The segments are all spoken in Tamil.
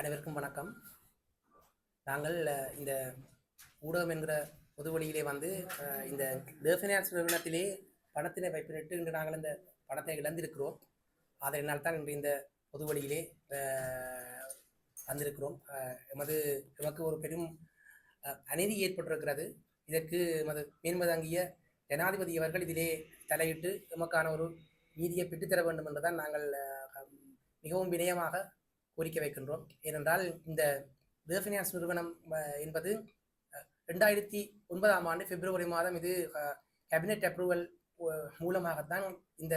அனைவருக்கும் வணக்கம். நாங்கள் இந்த ஊடகம் என்கிற பொது வழியிலே வந்து இந்த தேஃபினான்ஸ் நிறுவனத்திலே பணத்தினை வைப்பிட்டு இன்று நாங்கள் இந்த பணத்தை இழந்திருக்கிறோம். அதனால் தான் இன்று இந்த பொது வழியிலே வந்திருக்கிறோம். எமது எமக்கு ஒரு பெரும் அநீதி ஏற்பட்டிருக்கிறது. இதற்கு எமது மேன்மதங்கிய ஜனாதிபதி அவர்கள் இதிலே தலையிட்டு எமக்கான ஒரு நீதியை பெற்றுத்தர வேண்டும் என்றுதான் நாங்கள் மிகவும் வினயமாக கோரிக்கை வைக்கின்றோம். ஏனென்றால் இந்த தேஃபினான்ஸ் நிறுவனம் என்பது ரெண்டாயிரத்தி ஒன்பதாம் ஆண்டு பிப்ரவரி மாதம் இது கேபினெட் அப்ரூவல் மூலமாகத்தான் இந்த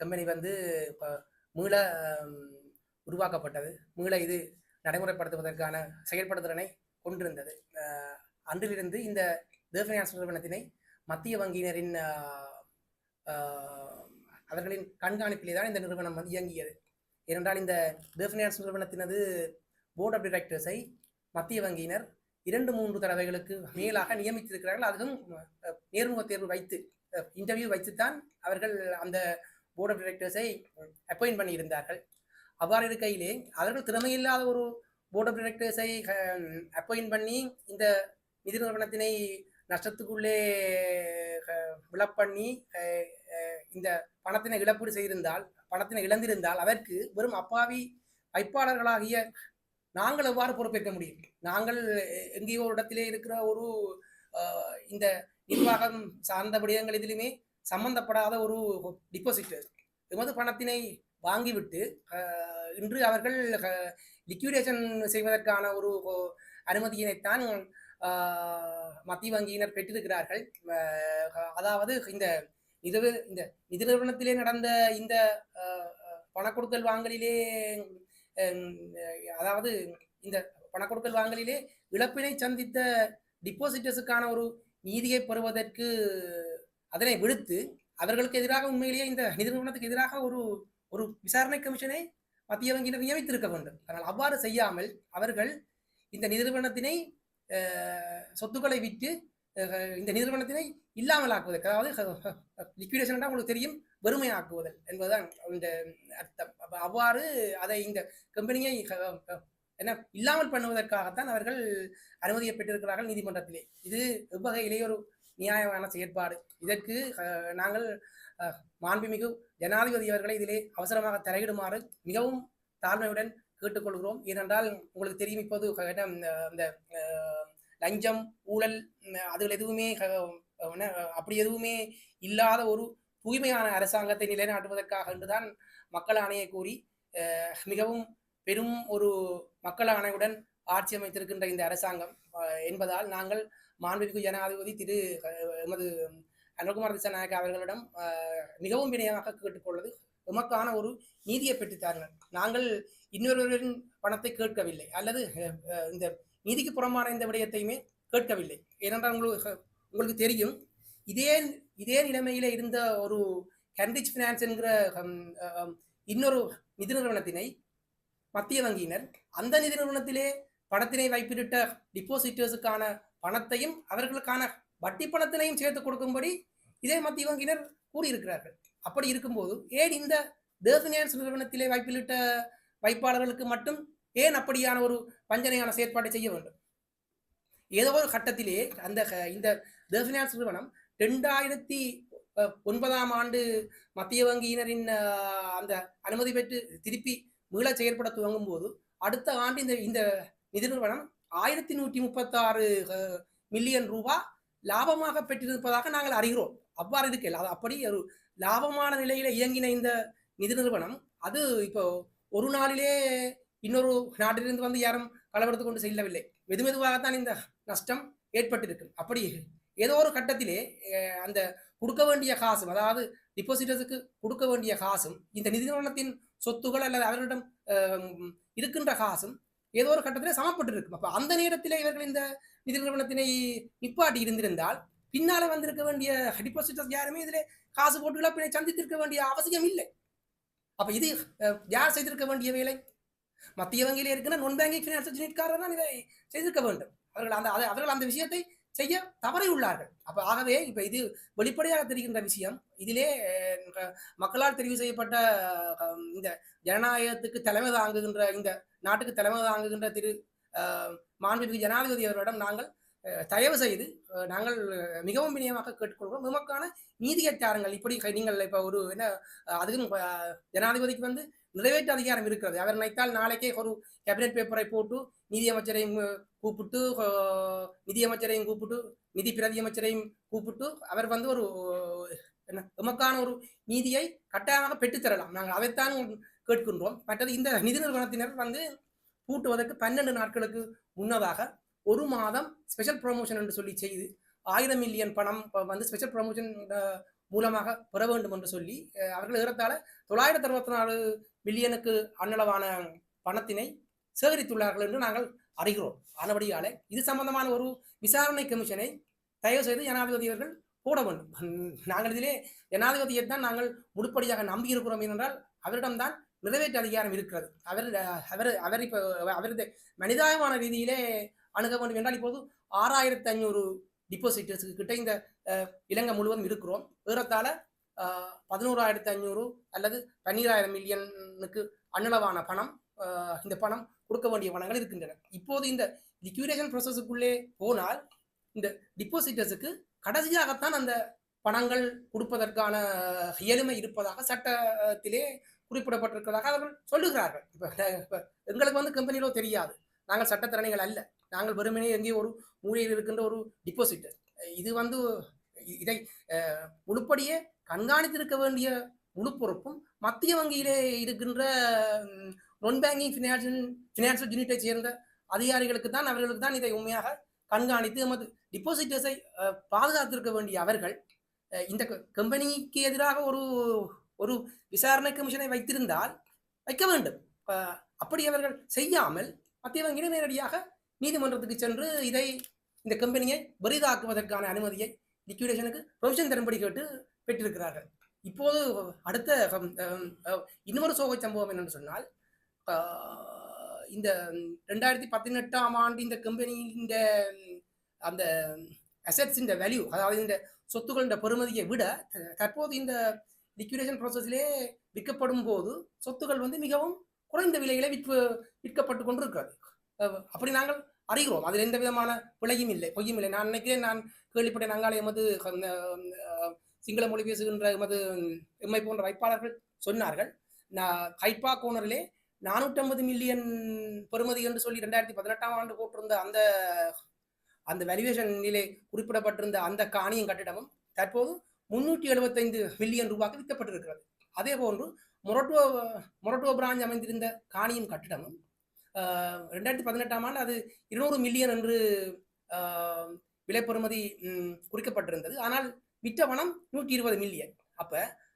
கம்பெனி வந்து மீள உருவாக்கப்பட்டது. மீள இது நடைமுறைப்படுத்துவதற்கான செயற்படுத்திறனை கொண்டிருந்தது. அன்றிலிருந்து இந்த தேஃபினான்ஸ் நிறுவனத்தினை மத்திய வங்கியினரின் அவர்களின் கண்காணிப்பிலே தான் இந்த நிறுவனம் வந்து இயங்கியது. ஏனென்றால் இந்த தேஃபினான்ஸ் நிறுவனத்தினது போர்ட் ஆஃப் டிரெக்டர்ஸை மத்திய வங்கியினர் இரண்டு மூன்று தடவைகளுக்கு மேலாக நியமித்திருக்கிறார்கள். அதுவும் நேர்முக தேர்வு வைத்து இன்டர்வியூ வைத்துத்தான் அவர்கள் அந்த போர்ட் ஆஃப் டிரெக்டர்ஸை அப்பாயின்ட் பண்ணியிருந்தார்கள். அவ்வாறு இருக்கையிலே அவர்கள் திறமையில்லாத ஒரு போர்ட் ஆஃப் டிரெக்டர்ஸை அப்பாயின்ட் பண்ணி இந்த நிதி நிறுவனத்தினை நஷ்டத்துக்குள்ளே அஹ், விழப்பண்ணி இந்த பணத்தினை இழப்பீடு செய்திருந்தால் பணத்தினை இழந்திருந்தால் அதற்கு வெறும் அப்பாவி வைப்பாளர்களாகிய நாங்கள் எவ்வாறு பொறுப்பேற்க முடியும்? நாங்கள் எங்கேயோ ஒரு இடத்திலே இருக்கிற ஒரு இந்த நிர்வாகம் சார்ந்த விடயங்கள் இதிலுமே சம்பந்தப்படாத ஒரு டிபாசிட்டர் எமது பணத்தினை வாங்கிவிட்டு இன்று அவர்கள் லிக்விடேஷன் செய்வதற்கான ஒரு அனுமதியினைத்தான் மத்திய வங்கியினர் பெற்றிருக்கிறார்கள். அதாவது இந்த இதுவே இந்த நிதி நிறுவனத்திலே நடந்த இந்த பணக்கொடுக்கல் வாங்கலிலே அதாவது இந்த பணக்கொடுக்கல் வாங்கலிலே இழப்பினை சந்தித்த டிபாசிட்டர்ஸுக்கான ஒரு நீதியை பெறுவதற்கு அதனை விடுத்து அவர்களுக்கு எதிராக உண்மையிலேயே இந்த நிதி நிறுவனத்துக்கு எதிராக ஒரு ஒரு விசாரணை கமிஷனை மத்திய வங்கியினர் நியமித்திருக்க வேண்டும். ஆனால் அவ்வாறு செய்யாமல் அவர்கள் இந்த நிறுவனத்தினை சொத்துக்களை விற்று இந்த நிறுவனத்தினை இல்லாமலாக்குவதற்கு அதாவது லிக்விடேஷன் உங்களுக்கு தெரியும் வெறுமையாக்குவதல் என்பதுதான் இந்த அர்த்தம். அவ்வாறு அதை இந்த கம்பெனியை என்ன இல்லாமல் பண்ணுவதற்காகத்தான் அவர்கள் அனுமதியை பெற்றிருக்கிறார்கள் நீதிமன்றத்திலே. இது எவ்வகையிலே ஒரு நியாயமான செயற்பாடு. இதற்கு நாங்கள் மாண்புமிகு ஜனாதிபதி அவர்களை இதிலே அவசரமாக தலையிடுமாறு மிகவும் தாழ்மையுடன் கேட்டுக்கொள்கிறோம். ஏனென்றால் உங்களுக்கு தெரியும் இப்போது என்ன, இந்த- லஞ்சம் ஊழல் அதுகள் எதுவுமே அப்படி எதுவுமே இல்லாத ஒரு தூய்மையான அரசாங்கத்தை நிலைநாட்டுவதற்காக என்றுதான் மக்கள் ஆணையை கூறி மிகவும் பெரும் ஒரு மக்கள் ஆணையுடன் ஆட்சி அமைத்திருக்கின்ற இந்த அரசாங்கம். என்பதால் நாங்கள் மாண்புமிகு ஜனாதிபதி திரு எமது அனுகுமார் திசாநாயக்க அவர்களிடம் மிகவும் வினயமாக கேட்டுக்கொள்வது உமக்கான ஒரு நீதியை பெற்றுத்தார்கள் நாங்கள் இன்னொருவரின் பணத்தை கேட்கவில்லை. அல்லது இந்த நீதிக்கு புறம்பான இந்த விடயத்தையுமே கேட்கவில்லை. ஏனென்றால் உங்களுக்கு உங்களுக்கு தெரியும் இதே இதே நிலைமையில இருந்த ஒரு கேண்டிச் ஃபினான்ஸ் என்கிற ஹம், இன்னொரு நிதி நிறுவனத்தினை மத்திய வங்கியினர் அந்த நிதி நிறுவனத்திலே பணத்தினை வைப்பிட்ட டிபாசிட்டர்ஸுக்கான பணத்தையும் அவர்களுக்கான வட்டி பணத்தினையும் சேர்த்து கொடுக்கும்படி இதே மத்திய வங்கியினர் கூறியிருக்கிறார்கள். அப்படி இருக்கும்போது ஏன் இந்த தேஃபினான்ஸ் நிறுவனத்திலே வைப்பிலிட்ட வைப்பாளர்களுக்கு மட்டும் ஏன் அப்படியான ஒரு வஞ்சனையான செயற்பாட்டை செய்ய வேண்டும்? ஏதோ ஒரு கட்டத்திலே அந்த இந்த தேஃபினான்ஸ் நிறுவனம் ரெண்டாயிரத்தி ஒன்பதாம் ஆண்டு மத்திய வங்கியினரின் அந்த அனுமதி பெற்று திருப்பி மீள செயற்பட துவங்கும் போது அடுத்த ஆண்டு இந்த இந்த நிதி நிறுவனம் ஆயிரத்தி நூற்றி முப்பத்தாறு மில்லியன் ரூபாய் லாபமாக பெற்றிருப்பதாக நாங்கள் அறிகிறோம். அவ்வாறு இருக்கையில் அது அப்படி ஒரு லாபமான நிலையில இயங்கின இந்த நிதி நிறுவனம் அது இப்போ ஒரு நாளிலே இன்னொரு நாட்டிலிருந்து வந்து யாரும் களவெடுத்து கொண்டு செல்லவில்லை. மெது மெதுவாகத்தான் இந்த நஷ்டம் ஏற்பட்டிருக்கு அப்படி ஏதோ ஒரு கட்டத்திலே அஹ், அந்த கொடுக்க வேண்டிய காசும் அதாவது டிபாசிட்டர்ஸுக்கு கொடுக்க வேண்டிய காசும் இந்த நிதி நிறுவனத்தின் சொத்துகள் அல்லது அவர்களிடம் இருக்கின்ற காசும் ஏதோ ஒரு கட்டத்திலே சமப்பட்டு இருக்கும் அப்போ அந்த நேரத்திலே இவர்கள் இந்த நிதி நிறுவனத்தினை நிப்பாட்டி இருந்திருந்தால் பின்னால வந்திருக்க வேண்டிய டிபாசிட்டர்ஸ் யாருமே இதில் காசு போட்டுகளை பின்னை சந்தித்திருக்க வேண்டிய அவசியம் இல்லை. அப்ப இது யார் செய்திருக்க வேண்டிய வேலை? மத்திய வங்கியிலே இருக்கிற நான் பேங்கிங் ஃபினான்ஸ் யூனிட்காரர் தான் இதை செய்திருக்க வேண்டும். அவர்கள் அந்த அதை- அவர்கள் அந்த விஷயத்தை செய்ய தவறியுள்ளார்கள். அப்போ ஆகவே இப்போ இது வெளிப்படையாக தெரிகின்ற விஷயம். இதிலே மக்களால் தெரிவு செய்யப்பட்ட இந்த ஜனநாயகத்துக்கு தலைமை தாங்குகின்ற இந்த நாட்டுக்கு தலைமை தாங்குகின்ற திரு அஹ், மாண்புமிகு ஜனாதிபதி அவர்களிடம் நாங்கள் தயவு செய்து நாங்கள் மிகவும் விநியமாக கேட்டுக்கொள்கிறோம். நமக்கான நீதியை தாருங்கள் இப்படி நீங்கள் இப்போ ஒரு என்ன அதுக்கும் ஜனாதிபதிக்கு வந்து நிறைவேற்று அதிகாரம் இருக்கிறது. அவர் நினைத்தால் நாளைக்கே ஒரு கேபினெட் பேப்பரை போட்டு நிதியமைச்சரையும் கூப்பிட்டு நிதியமைச்சரையும் கூப்பிட்டு நிதி பிரதி அமைச்சரையும் கூப்பிட்டு அவர் வந்து ஒரு என்ன எமக்கான ஒரு நீதியை கட்டாயமாக பெற்றுத்தரலாம் நாங்கள் அதைத்தான் கேட்கின்றோம். மற்றது இந்த நிதி நிறுவனத்தினர் வந்து பூட்டுவதற்கு பன்னெண்டு நாட்களுக்கு முன்னதாக ஒரு மாதம் ஸ்பெஷல் ப்ரொமோஷன் என்று சொல்லி செய்து ஆயிரம் மில்லியன் பணம் வந்து ஸ்பெஷல் ப்ரொமோஷன் மூலமாக பெற வேண்டும் என்று சொல்லி அவர்கள் ஏறத்தாழ தொள்ளாயிரத்தி அறுபத்தி நாலு மில்லியனுக்கு அன்னளவான பணத்தினை சேகரித்துள்ளார்கள் என்று நாங்கள் அறிகிறோம். ஆனபடியாலே இது சம்பந்தமான ஒரு விசாரணை கமிஷனை தயவு செய்து ஜனாதிபதி அவர்கள் போட வேண்டும். நாங்கள் இதிலே ஜனாதிபதியை தான் நாங்கள் முழுப்படியாக நம்பி இருக்கிறோம் என்றால் அவரிடம்தான் நிறைவேற்று அதிகாரம் இருக்கிறது. அவர் அவர் அவர் இப்போ அவரது மனிதாயமான ரீதியிலே அணுக வேண்டும் என்றால் இப்போது ஆறாயிரத்தி ஐநூறு டிபாசிட்டர்ஸுக்கு கிட்ட இந்த இலங்கை முழுவதும் இருக்கிறோம். ஏறத்தாழ பதினோராயிரத்தி ஐநூறு அல்லது பன்னிராயிரம் மில்லியனுக்கு அன்னளவான பணம் இந்த பணம் கொடுக்க வேண்டிய பணங்கள் இருக்கின்றன. இப்போது இந்த லிக்விடேஷன் ப்ரோசஸுக்குள்ளே போனால் இந்த டிபாசிட்டர்ஸுக்கு கடைசியாகத்தான் அந்த பணங்கள் கொடுப்பதற்கான இயலுமை இருப்பதாக சட்டத்திலே குறிப்பிடப்பட்டிருக்கிறதாக அவர்கள் சொல்லுகிறார்கள். இப்போ எங்களுக்கு வந்து கம்பெனியிலோ தெரியாது. நாங்கள் சட்டத்திறனைகள் அல்ல. நாங்கள் வெறுமனே எங்கேயோ ஒரு மூலையில் இருக்கின்ற ஒரு டிபாசிட்டர் இது வந்து இதை அஹ், முழுப்படியே கண்காணித்திருக்க வேண்டிய முழு பொறுப்பும் மத்திய வங்கியிலே இருக்கின்ற நான் பேங்கிங் ஃபினான்ஷியல் ஃபினான்ஷியல் யூனிட்டை சேர்ந்த அதிகாரிகளுக்கு தான் அவர்களுக்கு தான் இதை உண்மையாக கண்காணித்து எமது டிபாசிட்டர்ஸை பாதுகாத்திருக்க வேண்டிய அவர்கள் இந்த கம்பெனிக்கு எதிராக ஒரு ஒரு விசாரணை கமிஷனை வைத்திருந்தால் வைக்க வேண்டும். அப்படி அவர்கள் செய்யாமல் மத்திய வங்கியினர் நேரடியாக நீதிமன்றத்துக்கு சென்று இதை இந்த கம்பெனியை பெரிதாக்குவதற்கான அனுமதியை லிக்விடேஷனுக்கு ப்ரொவிஷன் தரும்படி கேட்டு பெற்றிருக்கிறார்கள். இப்போது அடுத்த இன்னொரு சோக சம்பவம் என்னென்னு சொன்னால் இந்த ரெண்டாயிரத்தி பதினெட்டாம் ஆண்டு இந்த கம்பெனி இந்த அந்த அசெட்ஸ் இந்த வேல்யூ அதாவது இந்த சொத்துக்களின் பெருமதியை விட தற்போது இந்த லிக்விடேஷன் ப்ராசஸிலே விற்கப்படும் போது சொத்துக்கள் வந்து மிகவும் குறைந்த விலையில விற்று விற்கப்பட்டு கொண்டு இருக்கிறது அப்படி நாங்கள் அறிகிறோம். அதில் எந்த விதமான பிழையும் இல்லை பொய்யும் இல்லை. நான் நினைக்கிறேன் நான் கேள்விப்பட்டேன் நாங்களே எமது சிங்கள மொழி பேசுகின்ற எமது எம்மை போன்ற வைப்பாளர்கள் சொன்னார்கள். நான் கைப்பா கோனரிலே நானூற்றம்பது மில்லியன் பெறுமதி என்று சொல்லி ரெண்டாயிரத்தி பதினெட்டாம் ஆண்டு போட்டிருந்த அந்த அந்த வேல்யூவேஷனிலே குறிப்பிடப்பட்டிருந்த அந்த காணியும் கட்டிடமும் தற்போது முன்னூற்றி எழுபத்தைந்து மில்லியன் ரூபாய்க்கு விற்கப்பட்டிருக்கிறது. அதே போன்று மொரட்டோ மொரட்டோ பிராஞ்ச் அமைந்திருந்த காணியும் கட்டிடமும் ரெண்டாயிரத்தி பதினெட்டாம் ஆண்டு அது இருநூறு மில்லியன் என்று ஆஹ், விலை பெறுமதி குறிக்கப்பட்டிருந்தது. ஆனால் விற்ற பணம் நூற்றி இருபது மில்லியன். அப்ப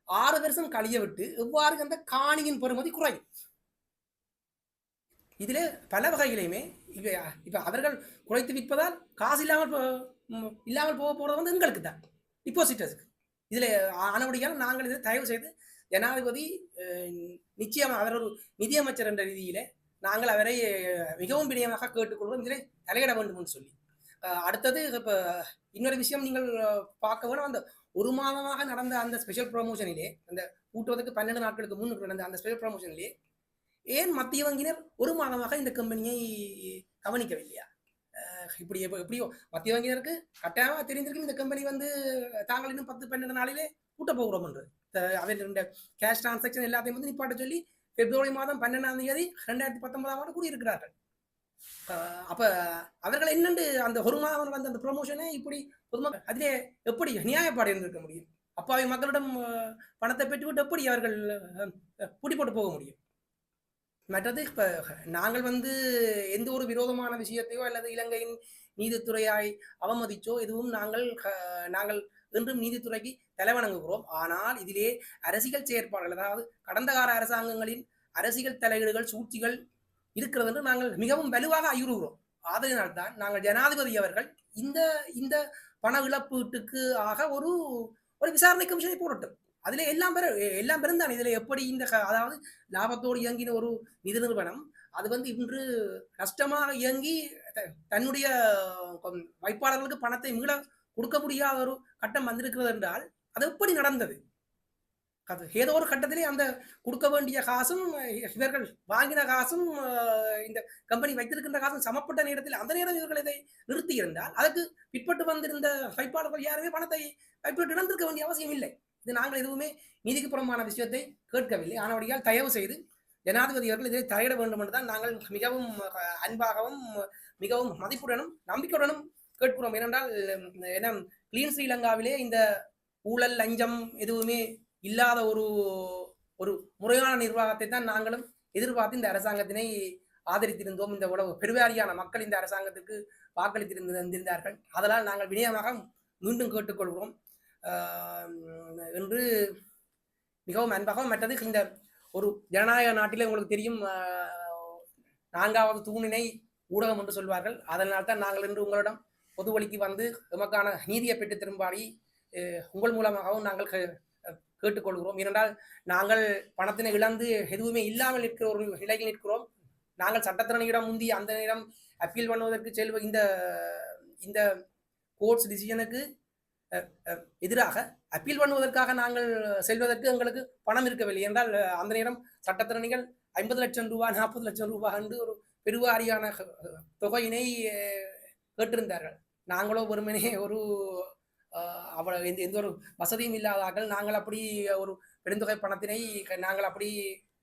ஆறு வருஷம் கழிய விட்டு எவ்வாறு அந்த காணியின் பெறுமதி குறையும்? இதில் பல வகையிலையுமே இப்ப இப்போ அவர்கள் குறைத்து விற்பதால் காசு இல்லாமல் போ- இல்லாமல் போக போறது வந்து எங்களுக்கு தான். டிபாசிட்டர்ஸுக்கு இதுல ஆனபடியால் நாங்கள் இதை தயவு செய்து ஜனாதிபதி நிச்சயம் அவர் ஒரு நிதியமைச்சர் என்ற ரீதியிலே நாங்கள் அவரை மிகவும் பிரியமாக கேட்டுக்கொள்வோம். இதில் தலையிட வேண்டும் என்று சொல்லி அடுத்தது இப்போ இன்னொரு விஷயம் நீங்கள் பார்க்க வேணும். அந்த ஒரு மாதமாக நடந்த அந்த ஸ்பெஷல் ப்ரொமோஷனிலே அந்த கூட்டுவதற்கு பன்னெண்டு நாட்களுக்கு முன் நடந்த அந்த ஸ்பெஷல் ப்ரொமோஷனிலே ஏன் மத்திய வங்கியினர் ஒரு மாதமாக இந்த கம்பெனியை கவனிக்கவில்லையா? இப்படி எப்ப- எப்படியோ மத்திய வங்கியினருக்கு கட்டாயமாக தெரிந்திருக்கும் இந்த கம்பெனி வந்து தாங்கள் இன்னும் பத்து பன்னெண்டு நாளிலே கூட்ட போகிறோம் என்று. அவர் இந்த கேஷ் டிரான்சாக்ஷன் எல்லாத்தையும் வந்து நிப்பாட்ட சொல்லி பிப்ரவரி மாதம் பன்னெண்டாம் தேதி ரெண்டாயிரத்தி பத்தொன்பதாம் ஆண்டு கூடியிருக்கிறார்கள். அஹ் அப்ப அவர்கள் என்னென்று அந்த ஒரு மாதம் வந்த அந்த ப்ரொமோஷனே இப்படி பொதுமக்கள் அதிலே எப்படி நியாயப்பாடு இருந்திருக்க முடியும்? அப்பாவி மக்களிடம் பணத்தை பெற்றுவிட்டு எப்படி அவர்கள் அஹ், பூட்டி போட்டு போக முடியும்? மற்றது இப்போ நாங்கள் வந்து எந்த ஒரு விரோதமான விஷயத்தையோ அல்லது இலங்கையின் நீதித்துறையாய் அவமதிச்சோ எதுவும் நாங்கள் நாங்கள் என்றும் நீதித்துறைக்கு தலைவணங்குகிறோம் ஆனால் இதிலே அரசியல் செயற்பாடுகள் அதாவது கடந்த கால அரசாங்கங்களின் அரசியல் தலையீடுகள் சூழ்ச்சிகள் இருக்கிறது என்று நாங்கள் மிகவும் வலுவாக அயுறுகிறோம் ஆதலினால்தான் நாங்கள் ஜனாதிபதி அவர்கள் இந்த இந்த பண இழப்பீட்டுக்கு ஆக ஒரு ஒரு விசாரணை கமிஷனை போடட்டும். அதுல எல்லாம் பெற எல்லாம் பெருந்தான் இதுல எப்படி இந்த க- அதாவது லாபத்தோடு இயங்கின ஒரு நிதி நிறுவனம் அது வந்து இன்று நஷ்டமாக இயங்கி த- தன்னுடைய வைப்பாளர்களுக்கு பணத்தை மீள கொடுக்க முடியாத ஒரு கட்டம் வந்திருக்கிறது என்றால் அது எப்படி நடந்தது? அது ஏதோ ஒரு கட்டத்திலே அந்த கொடுக்க வேண்டிய காசும் இவர்கள் வாங்கின காசும் இந்த கம்பெனி வைத்திருக்கின்ற காசும் சமப்பட்ட நேரத்தில் அந்த நேரம் இவர்கள் இதை நிறுத்தி இருந்தால் அதற்கு பிற்பட்டு வந்திருந்த வைப்பாளர்கள் யாருமே பணத்தை வைப்பிட்டு இழந்திருக்க வேண்டிய அவசியம் இல்லை. இது நாங்கள் எதுவுமே நீதிக்கு புறமான விஷயத்தை கேட்கவில்லை. ஆனபடியால் தயவு செய்து ஜனாதிபதி அவர்கள் இதை தலையிட வேண்டும் என்றுதான் நாங்கள் மிகவும் அன்பாகவும் மிகவும் மதிப்புடனும் நம்பிக்கையுடனும் கேட்கிறோம். ஏனென்றால் என்ன கிளீன் ஸ்ரீலங்காவிலே இந்த ஊழல் லஞ்சம் எதுவுமே இல்லாத ஒரு ஒரு முறையான நிர்வாகத்தை தான் நாங்களும் எதிர்பார்த்து இந்த அரசாங்கத்தினை ஆதரித்திருந்தோம். இந்த உலக பெருவாரியான மக்கள் இந்த அரசாங்கத்துக்கு வாக்களித்திருந்திருந்தார்கள் அதனால் நாங்கள் வினயமாக மீண்டும் கேட்டுக்கொள்கிறோம். என்று மிகவும் அன்பாகவும் மற்றது இந்த ஒரு ஜனநாயக நாட்டிலே உங்களுக்கு தெரியும் நான்காவது தூணினை ஊடகம் என்று சொல்வார்கள். அதனால் தான் நாங்கள் இன்று உங்களிடம் பொது வழிக்கு வந்து எமக்கான நீதியை பெற்று திரும்பாடி உங்கள் மூலமாகவும் நாங்கள் கே- கேட்டுக்கொள்கிறோம். ஏனென்றால் நாங்கள் பணத்தினை இழந்து எதுவுமே இல்லாமல் இருக்கிற ஒரு நிலையில் நிற்கிறோம். நாங்கள் சட்டத்திறனிடம் முந்தி அந்த நேரம் அப்பீல் பண்ணுவதற்கு செல்வ இந்த இந்த கோர்ட்ஸ் டிசிஷனுக்கு எதிராக அப்பீல் பண்ணுவதற்காக நாங்கள் செல்வதற்கு எங்களுக்கு பணம் இருக்கவில்லை. என்றால் அந்த நேரம் சட்டத்திறனிகள் ஐம்பது லட்சம் ரூபாய் நாற்பது லட்சம் ரூபாய் என்று ஒரு பெருவாரியான தொகையினை கேட்டிருந்தார்கள். நாங்களோ வெறுமனே ஒரு அவ்வளோ அவ எந்த எந்த ஒரு வசதியும் இல்லாதார்கள் நாங்கள் அப்படி ஒரு பெருந்தொகை பணத்தினை க- நாங்கள் அப்படி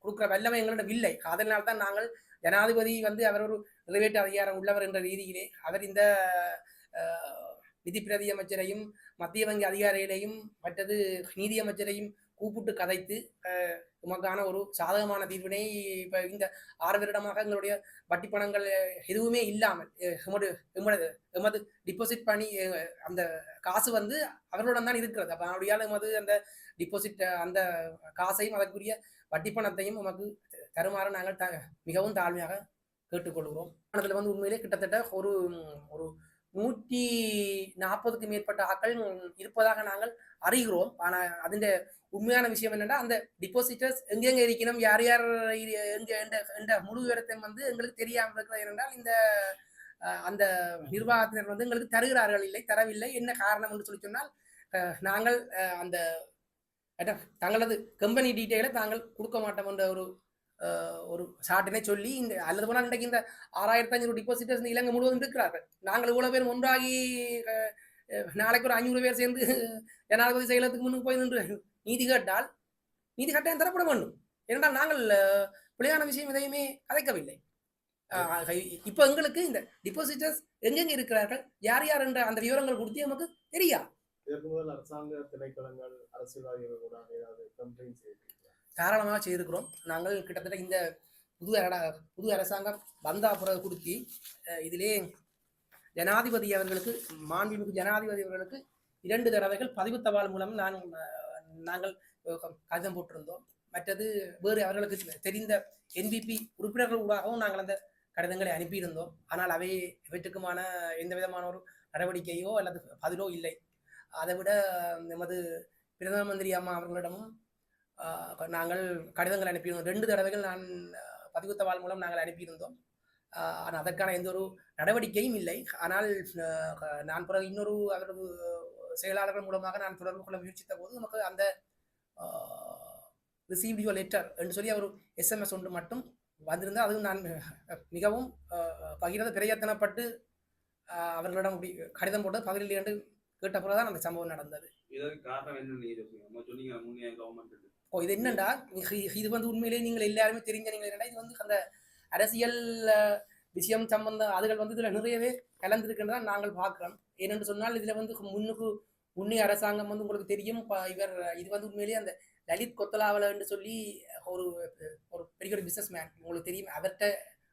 கொடுக்குற வல்லமை எங்களிடம் இல்லை. அதனால் தான் நாங்கள் ஜனாதிபதி வந்து அவர் ஒரு நிறைவேற்று அதிகாரம் உள்ளவர் என்ற ரீதியிலே அவர் இந்த நிதி பிரதி அமைச்சரையும் மத்திய வங்கி அதிகாரிகளையும் மற்றது நீதி அமைச்சரையும் கூப்பிட்டு கதைத்து உமக்கான ஒரு சாதகமான தீர்வினை இப்போ இந்த ஆறு வருடமாக எங்களுடைய வட்டி பணங்கள் எதுவுமே இல்லாமல் எமது எமது எமது டிபாசிட் பண்ணி அந்த காசு வந்து அவர்களுடன் தான் இருக்கிறது. அப்போ அப்படியால் எமது அந்த டிபாசிட் அந்த காசையும் அதற்குரிய வட்டி பணத்தையும் நமக்கு தருமாறு நாங்கள் த மிகவும் தாழ்மையாக கேட்டுக்கொள்கிறோம். அதில் வந்து உண்மையிலே கிட்டத்தட்ட ஒரு ஒரு நூற்றி நாற்பதுக்கு மேற்பட்ட ஆட்கள் இருப்பதாக நாங்கள் அறிகிறோம். ஆனால் அதன் உண்மையான விஷயம் என்னன்னா அந்த டிபாசிட்டர்ஸ் எங்கெங்க இருக்கணும் யார் யார் இரு- எங்க என்ற முழு விவரத்தை வந்து எங்களுக்கு தெரியாமல் இருக்கிறது என்னென்றால் இந்த அந்த நிர்வாகத்தினர் வந்து எங்களுக்கு தருகிறார்கள் இல்லை தரவில்லை என்ன காரணம் என்று சொல்லி சொன்னால் நாங்கள் அந்த தங்களது கம்பெனி டீட்டெயிலை தாங்கள் கொடுக்க மாட்டோம் என்ற ஒரு ஒரு சாட்டினே சொல்லி இந்த அல்லது போனால் இன்றைக்கு இந்த ஆறாயிரத்தி ஐநூறு டிபாசிட்டர்ஸ் இந்த இலங்கை முழுவதும் இருக்கிறார்கள். நாங்கள் இவ்வளோ பேர் ஒன்றாகி நாளைக்கு ஒரு ஐநூறு பேர் சேர்ந்து ஜனாதிபதி செயலத்துக்கு முன்னுக்கு போய் நின்று நீதி கேட்டால் நீதி கட்டாயம் தரப்பட வேண்டும். ஏனென்றால் நாங்கள் பிள்ளையான விஷயம் எதையுமே கதைக்கவில்லை. இப்போ எங்களுக்கு இந்த டிபாசிட்டர்ஸ் எங்கெங்க இருக்கிறார்கள்? யார் யார் என்ற அந்த விவரங்கள் கொடுத்து நமக்கு தெரியா? அரசாங்க திணைக்களங்கள் அரசியல்வாதிகள் கூட ஏதாவது கம்ப்ளைண்ட் தாராளமாக செய்திருக்கிறோம். நாங்கள் கிட்டத்தட்ட இந்த புது அட புது அரசாங்கம் வந்தா பிறகு கொடுத்தி இதிலே ஜனாதிபதி அவர்களுக்கு மாண்புமிகு ஜனாதிபதி அவர்களுக்கு இரண்டு தடவைகள் பதிவு தபால் மூலம் நான் நாங்கள் கடிதம் போட்டிருந்தோம். மற்றது வேறு அவர்களுக்கு தெரிந்த என்பிபி உறுப்பினர்கள் ஊடாகவும் நாங்கள் அந்த கடிதங்களை அனுப்பியிருந்தோம். ஆனால் அவை இவற்றுக்குமான எந்த விதமான ஒரு நடவடிக்கையோ அல்லது பதிலோ இல்லை. அதை விட நமது பிரதம மந்திரி அம்மா அவர்களிடமும் நாங்கள் கடிதங்கள் அனுப்பியிருந்தோம். ரெண்டு தடவைகள் நான் பதிவு தபால் மூலம் நாங்கள் அனுப்பியிருந்தோம். ஆனால் அதற்கான எந்த ஒரு நடவடிக்கையும் இல்லை. ஆனால் நான் பிறகு இன்னொரு அவரது செயலாளர்கள் மூலமாக நான் தொடர்பு கொள்ள முயற்சித்த போது நமக்கு அந்த ரிசீவ்ட் யுவர் லெட்டர் என்று சொல்லி அவர் எஸ்எம்எஸ் ஒன்று மட்டும் வந்திருந்தால் அதுவும் நான் மிகவும் பகிர்ந்து பிரயத்தனப்பட்டு அவர்களிடம் கடிதம் போட்டு பதில் என்று கேட்ட பிறகு தான் அந்த சம்பவம் நடந்தது. இதற்கு காரணம் என்ன நீங்க சொன்னீங்க முன்னே கவர்மெண்ட் ஓ இது என்னண்டா? இது- வந்து உண்மையிலேயே நீங்கள் எல்லாருமே தெரிஞ்ச நீங்கள் என்னடா இது வந்து அந்த அரசியல் விஷயம் சம்பந்த அதுகள் வந்து இதில் நிறையவே கலந்திருக்கின்றதா நாங்கள் பார்க்குறோம். ஏனென்று சொன்னால் இதில் வந்து முன்னுக்கு முன்னே அரசாங்கம் வந்து உங்களுக்கு தெரியும். இவர் இது வந்து உண்மையிலேயே அந்த லலித் கொத்தலாவல என்று சொல்லி ஒரு ஒரு பெரிய ஒரு பிஸ்னஸ் மேன் உங்களுக்கு தெரியும். அவர்கிட்ட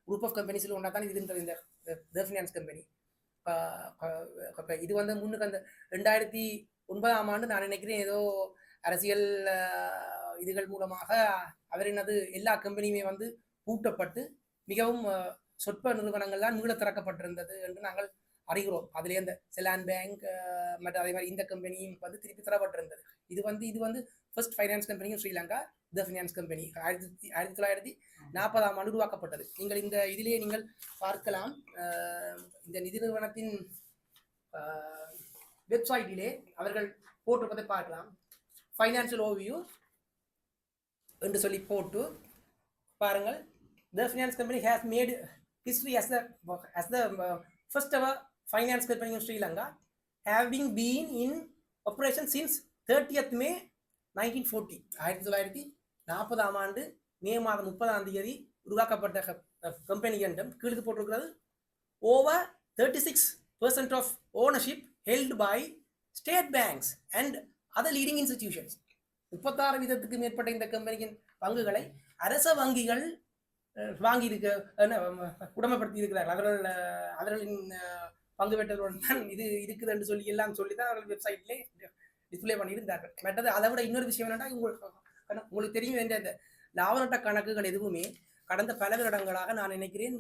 குரூப் ஆஃப் கம்பெனிஸில் ஒன்றா தான் இது இருந்தது இந்த த ஃபினான்ஸ் கம்பெனி இது வந்து முன்னுக்கு அந்த ரெண்டாயிரத்தி ஒன்பதாம் ஆண்டு நான் நினைக்கிறேன் ஏதோ அரசியல் இதுகள் மூலமாக அவரினது எல்லா கம்பெனியுமே வந்து பூட்டப்பட்டு மிகவும் சொற்ப நிறுவனங்கள் தான் மீள திறக்கப்பட்டிருந்தது என்று நாங்கள் அறிகிறோம். அதிலே இந்த செலான் பேங்க் மற்றும் அதே மாதிரி இந்த கம்பெனியும் வந்து திருப்பி தரப்பட்டிருந்தது. இது வந்து இது வந்து ஃபர்ஸ்ட் ஃபைனான்ஸ் கம்பெனியும் ஸ்ரீலங்கா த ஃபினான்ஸ் கம்பெனி ஆயிரத்தி ஆயிரத்தி தொள்ளாயிரத்தி நாற்பதாம் ஆண்டு உருவாக்கப்பட்டது. நீங்கள் இந்த இதிலேயே நீங்கள் பார்க்கலாம் இந்த நிதி நிறுவனத்தின் வெப்சைட்டிலே அவர்கள் போட்டிருப்பதை பார்க்கலாம். ஃபைனான்சியல் ஓவியூ என்று சொல்லி போட்டு பாருங்கள். The finance company has made history as the as the first ever finance company in Sri Lanka having been in operation since thirtieth May nineteen forty ஆயிரத்தி தொள்ளாயிரத்தி நாற்பதாம் ஆண்டு மே மாதம் முப்பதாம் தேதி உருவாக்கப்பட்ட கம்பெனி என்றும் கீழ்த்து போட்டிருக்கிறது. Over thirty six percent of ownership held by state banks and other leading institutions முப்பத்தாறு வீதத்துக்கு மேற்பட்ட இந்த கம்பெனியின் பங்குகளை அரச வங்கிகள் வாங்கி இருக்க என்ன, இருக்கிறார்கள். அவர்கள் அவர்களின் பங்கு பெற்றவர்களுடன் தான் இது இருக்குது என்று சொல்லி எல்லாம் சொல்லி தான் அவர்கள் வெப்சைட்லேயே டிஸ்பிளே பண்ணியிருந்தார்கள். மற்றது அதை விட இன்னொரு விஷயம் என்னன்னா உங்களுக்கு உங்களுக்கு தெரியும் என்ற இந்த லாபநட்ட கணக்குகள் எதுவுமே கடந்த பல வருடங்களாக நான் நினைக்கிறேன்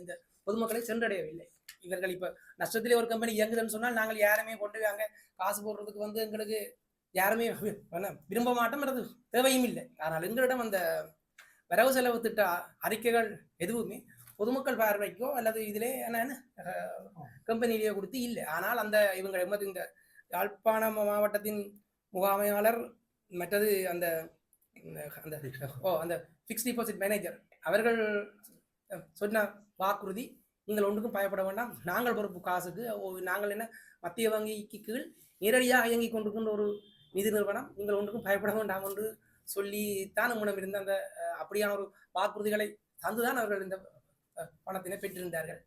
இந்த பொதுமக்களை சென்றடையவில்லை. இவர்கள் இப்போ நஷ்டத்திலே ஒரு கம்பெனி இயங்குதுன்னு சொன்னால் நாங்கள் யாருமே கொண்டு போய் காசு போடுறதுக்கு வந்து எங்களுக்கு யாருமே என்ன, விரும்ப மாட்டோம் தேவையும் இல்லை. ஆனால் எங்களிடம் அந்த வரவு செலவு திட்ட அறிக்கைகள் எதுவுமே பொதுமக்கள் பார்வைக்கோ அல்லது இதிலே என்ன கம்பெனியிலேயோ கொடுத்து இல்லை. ஆனால் அந்த இவங்க எமது இந்த யாழ்ப்பாண மாவட்டத்தின் முகாமையாளர் மற்றது அந்த அந்த ஓ அந்த ஃபிக்ஸ் டிபாசிட் மேனேஜர் அவர்கள் சொன்ன வாக்குறுதி நீங்கள் ஒன்றுக்கும் பயப்பட வேண்டாம். நாங்கள் பொறுப்பு காசுக்கு ஓ, நாங்கள் என்ன மத்திய வங்கிக்கு கீழ் நேரடியாக இயங்கிக் கொண்டிருக்கின்ற ஒரு நிதி நிறுவனம் நீங்கள் ஒன்றுக்கும் பயப்பட வேண்டாம் என்று சொல்லித்தான் நம்மிடம் இருந்த அந்த அப்படியான ஒரு வாக்குறுதிகளை தந்துதான் அவர்கள் இந்த பணத்தினை பெற்றிருந்தார்கள்.